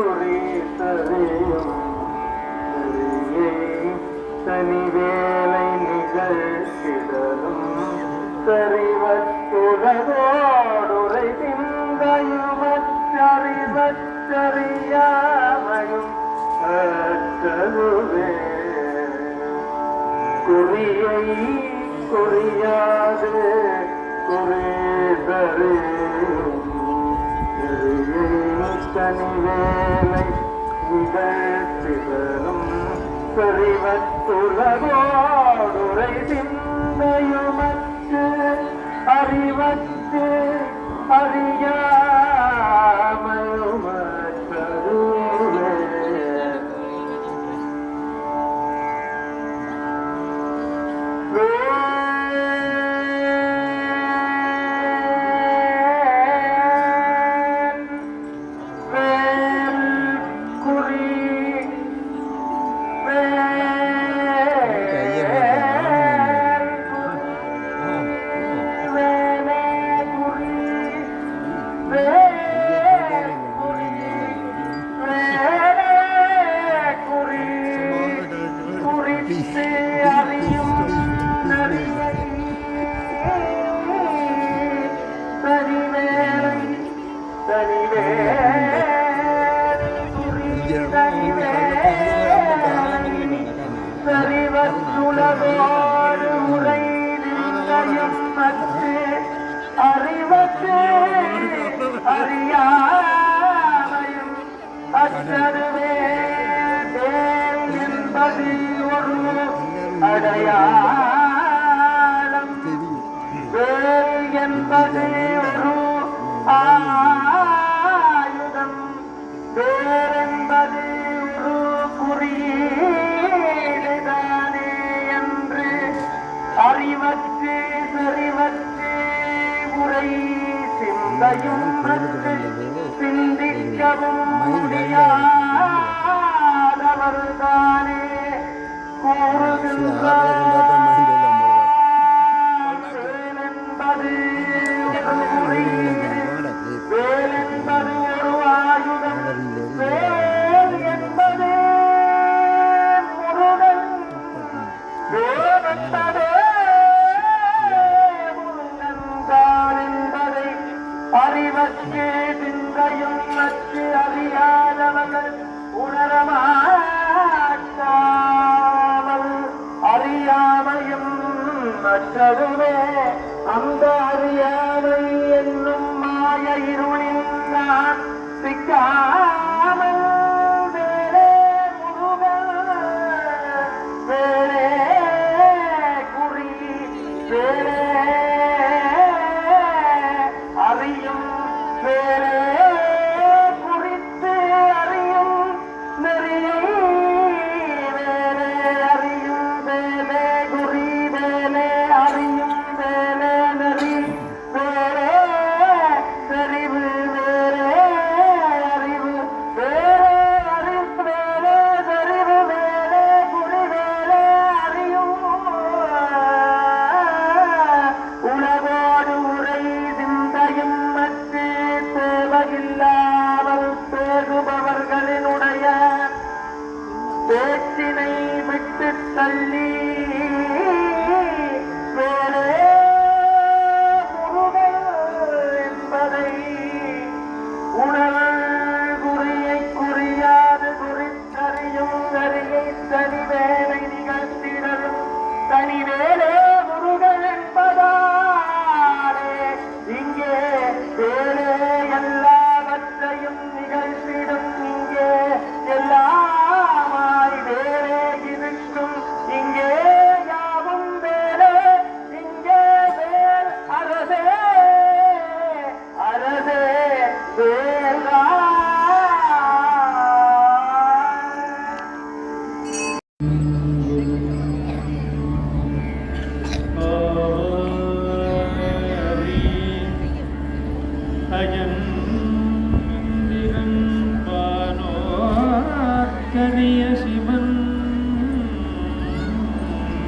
குறித்தறியும் தனிவேலை நிகழ்ச்சிடலும் சரிவத்துடதோடுரை பிந்தையுமச்சறிவச்சறியாமையும் அச்சலுவே குறியை குறியாது குறிதறியும் கனிவேலை நிகழ்த்திதரும் செறிவத்துலகோடுரை சிந்தையுமற்று அறிவற்று அறியா அடையாளம் என்பது ஒரு ஆயுதம். வேறென்பது ஒரு குறியீடுதானே என்று அறிவற்று செறிவற்று உரை சிந்தையும் சிந்திக்கவும் முடியாது. Flavin' Flavin' கருவே அந்த அறியாமை என்னும் மாய இருளின் நான் சிக்காமல் Amen.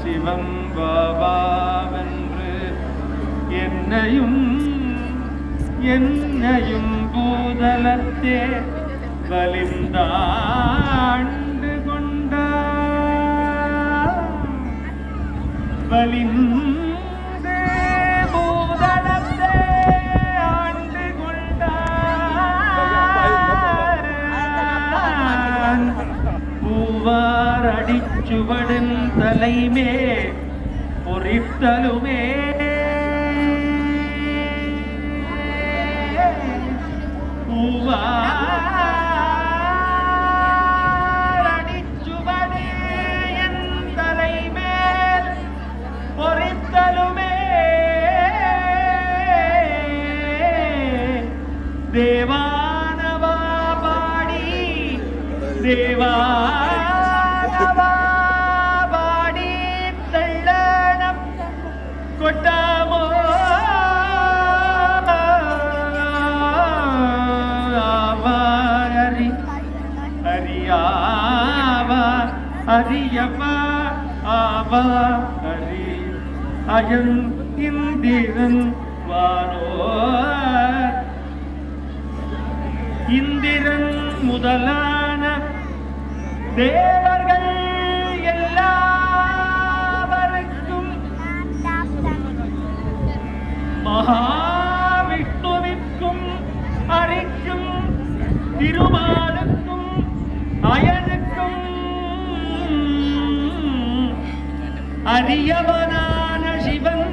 சிவம் வாவாவென்று என்னையும் என்னையும் பூதலத்தே வலிந்தாண்டு கொண்டார். வலிந்து அடிச்சுவடன் தலைமே பொறித்தலுமே. பொறித்தலுமே. தேவானவா பாடி தேவானவா അറിയവ ആവ അറി അയൻ ഇന്ദിരൻ വാനോ ഇന്ദിരൻ മുതലാന ദേവർകൾ എല്ലാവർക്കും. മഹാവിഷ്ണുവിക്കും അറിക്കും തിരുമാ அரியவனான சிவன்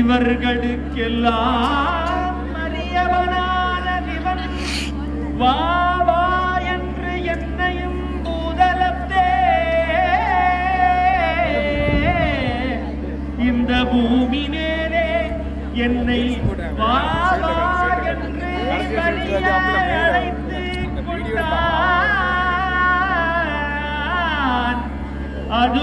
இவர்களுக்கெல்லாம் அரியவனான சிவன். வா வா என்று என்னையும் பூதலத்தே. இந்த பூமி மேலே என்னை வா வா என்று அழைத்து கொண்டான். அது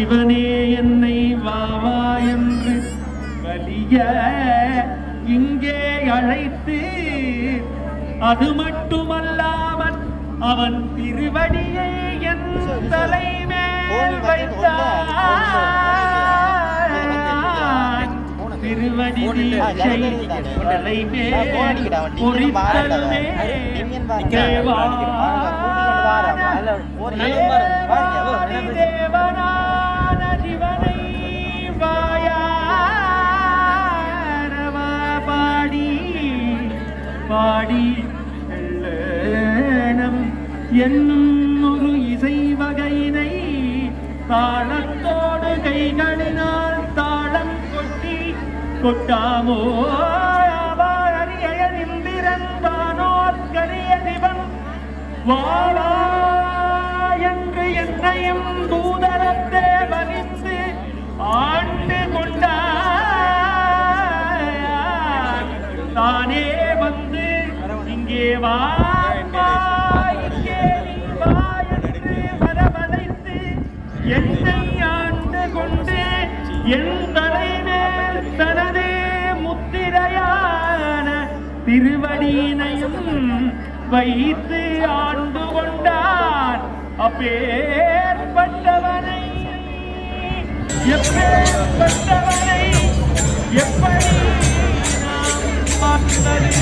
சிவனே என்னை வாவா என்று வலிய இங்கே அழைத்து அது மட்டுமல்லாமல் அவன் திருவடியை என் தலைமேல் வைத்தான் திருவடி தலைமேல் பொறித்தலுமே தேவாதி என்னும் இசை வகையினை தாளத்தோடு கைகளினால் தாளம் கொட்டி கொட்டாமோ? வாழா என்று என்னையும் தூதரத்தே வலித்து ஆண்டு கொண்டான் தானே வந்து இங்கே வா என்னை ஆண்டு கொண்டு என் தலைமேல் தனது முத்திரையான திருவடியினையும் வைத்து ஆண்டு கொண்டான் அப்பேற்பட்டவனை எப்பேற்பட்டவனை எப்படி நாம் பார்த்தது